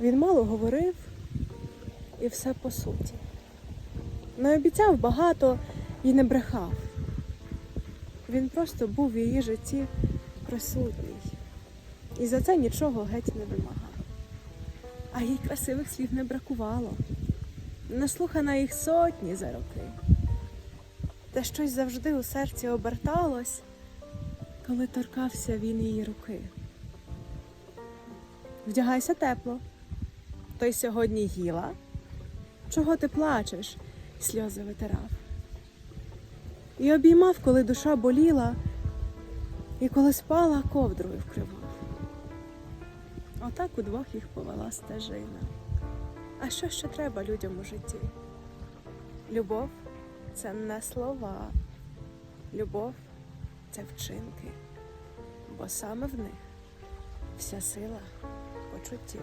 Він мало говорив і все по суті. Не обіцяв багато і не брехав. Він просто був в її житті присутній. І за це нічого геть не вимагав. А їй красивих слів не бракувало. Наслухана їх сотні за роки. Та щось завжди у серці оберталось, коли торкався він її руки. Вдягайся тепло. Той сьогодні їла. Чого ти плачеш? сльози витирав. І обіймав, коли душа боліла, і коли спала, ковдрою вкривав. Отак удвох їх повела стежина. А що ще треба людям у житті? Любов це не слова, любов це вчинки, бо саме в них вся сила почуттів.